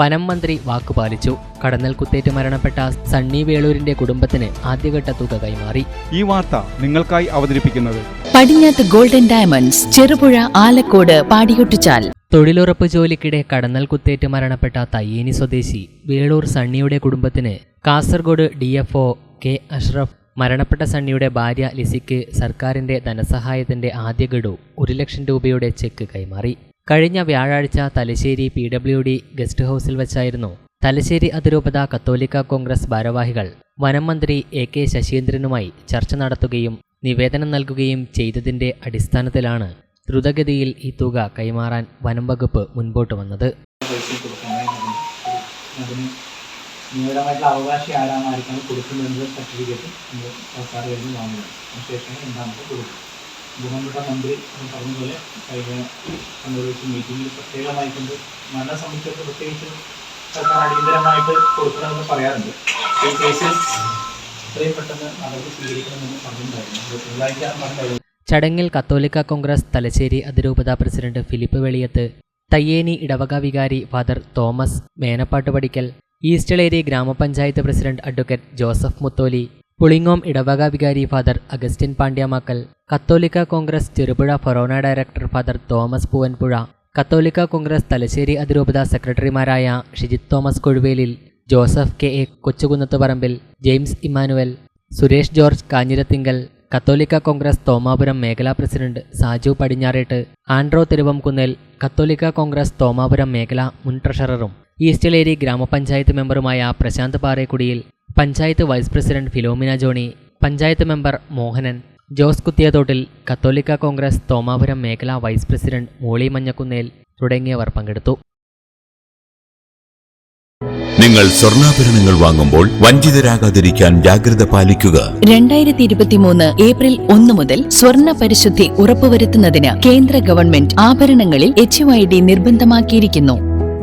വനം മന്ത്രി വാക്കുപാലിച്ചു കടന്നൽ കുത്തേറ്റ് മരണപ്പെട്ട സണ്ണി വേളൂരിന്റെ കുടുംബത്തിന് ആദ്യഘട്ട തുക കൈമാറി. ഈ വാർത്ത നിങ്ങൾക്കായി അവതരിപ്പിക്കുന്നത് പടിഞ്ഞാത്ത് ഗോൾഡൻ ഡയമണ്ട്സ് ചെറുപുഴ ആലക്കോട് പാടിയൊട്ടിച്ചാൽ. തൊഴിലുറപ്പ് ജോലിക്കിടെ കടന്നൽ കുത്തേറ്റ് മരണപ്പെട്ട തയ്യേനി സ്വദേശി വേളൂർ സണ്ണിയുടെ കുടുംബത്തിന് Kasaragod D F O K Ashraf മരണപ്പെട്ട സണ്ണിയുടെ ഭാര്യ ലിസിക്ക് സർക്കാരിന്റെ ധനസഹായത്തിന്റെ ആദ്യ ഗഡു ഒരു ലക്ഷം രൂപയുടെ ചെക്ക് കൈമാറി. കഴിഞ്ഞ വ്യാഴാഴ്ച Thalassery P W D guest ഹൗസിൽ വെച്ചായിരുന്നു തലശ്ശേരി അതിരൂപത കത്തോലിക്ക കോൺഗ്രസ് ഭാരവാഹികൾ വനം മന്ത്രി എ കെ ശശീന്ദ്രനുമായി ചർച്ച നടത്തുകയും നിവേദനം നൽകുകയും ചെയ്തതിന്റെ അടിസ്ഥാനത്തിലാണ് ദ്രുതഗതിയിൽ ഈ തുക കൈമാറാൻ വനം വകുപ്പ് മുൻപോട്ട് വന്നത്. നിയമപരമായിട്ടുള്ള അവകാശി ആരാമായിരിക്കണം കൊടുക്കുന്നത് സർട്ടിഫിക്കറ്റ് സർക്കാർ വാങ്ങുന്നത്. അതിനുശേഷം രണ്ടാമത്തെ കൊടുക്കും ബഹുമാനപ്പെട്ട മന്ത്രി പറഞ്ഞതുപോലെ കഴിഞ്ഞ കണ്ണൂർ മീറ്റിംഗിൽ പ്രത്യേകമായിക്കൊണ്ട് മരണം സംബന്ധിച്ച് പ്രത്യേകിച്ച് സർക്കാർ അടിയന്തരമായിട്ട് കൊടുക്കണമെന്ന് പറയാറുണ്ട്. ഈ കേസിൽ എത്രയും പെട്ടെന്ന് നടപടി സ്വീകരിക്കണമെന്ന് പറഞ്ഞിട്ടുണ്ടായിരുന്നു. തിങ്കളാഴ്ച പറഞ്ഞിട്ടുണ്ടായിരുന്നു ചടങ്ങിൽ കത്തോലിക്ക കോൺഗ്രസ് തലശ്ശേരി അതിരൂപതാ പ്രസിഡന്റ് ഫിലിപ്പ് വെളിയത്ത് തയ്യേനി ഇടവക വികാരി ഫാദർ തോമസ് മേനപ്പാട്ട് പഠിക്കൽ ഈസ്റ്റളേരി ഗ്രാമപഞ്ചായത്ത് president advocate Joseph Mutholi Pulingome ഇടവക വികാരി ഫാദർ അഗസ്റ്റിൻ പാണ്ഡ്യാമാക്കൽ കത്തോലിക്ക കോൺഗ്രസ് ചെറുപുഴ ഫൊറോന ഡയറക്ടർ ഫാദർ തോമസ് പൂവൻപുഴ കത്തോലിക്ക കോൺഗ്രസ് തലശ്ശേരി അതിരൂപത സെക്രട്ടറിമാരായ Shijith Thomas Kozhuvelil Joseph K A Kochukunnath Parambil James Immanuel Suresh George Kanjirathinkal കത്തോലിക്ക കോൺഗ്രസ് തോമാപുരം മേഖലാ പ്രസിഡന്റ് സാജു പടിഞ്ഞാറേട്ട് ആൻഡ്രോ തിരുവംകുന്നേൽ കത്തോലിക്ക കോൺഗ്രസ് തോമാപുരം മേഖല മുൻ ട്രഷററും ഈസ്റ്റലേരി ഗ്രാമപഞ്ചായത്ത് മെമ്പറുമായ Prashanth Parekudiyil panchayat vice president Philomina Johny panchayat member Mohanan Jose Kuthiyathottil കത്തോലിക്ക കോൺഗ്രസ് തോമാപുരം മേഖലാ വൈസ് പ്രസിഡന്റ് മോളി മഞ്ഞക്കുന്നേൽ തുടങ്ങിയവർ പങ്കെടുത്തു. നിങ്ങൾ സ്വർണാഭരണങ്ങൾ വാങ്ങുമ്പോൾ വഞ്ചിതരാകാതിരിക്കാൻ ജാഗ്രത പാലിക്കുക. രണ്ടായിരത്തി ഇരുപത്തിമൂന്ന് ഏപ്രിൽ ഒന്ന് മുതൽ സ്വർണ പരിശുദ്ധി ഉറപ്പുവരുത്തുന്നതിന് കേന്ദ്ര ഗവൺമെന്റ് ആഭരണങ്ങളിൽ എച്ച് നിർബന്ധമാക്കിയിരിക്കുന്നു.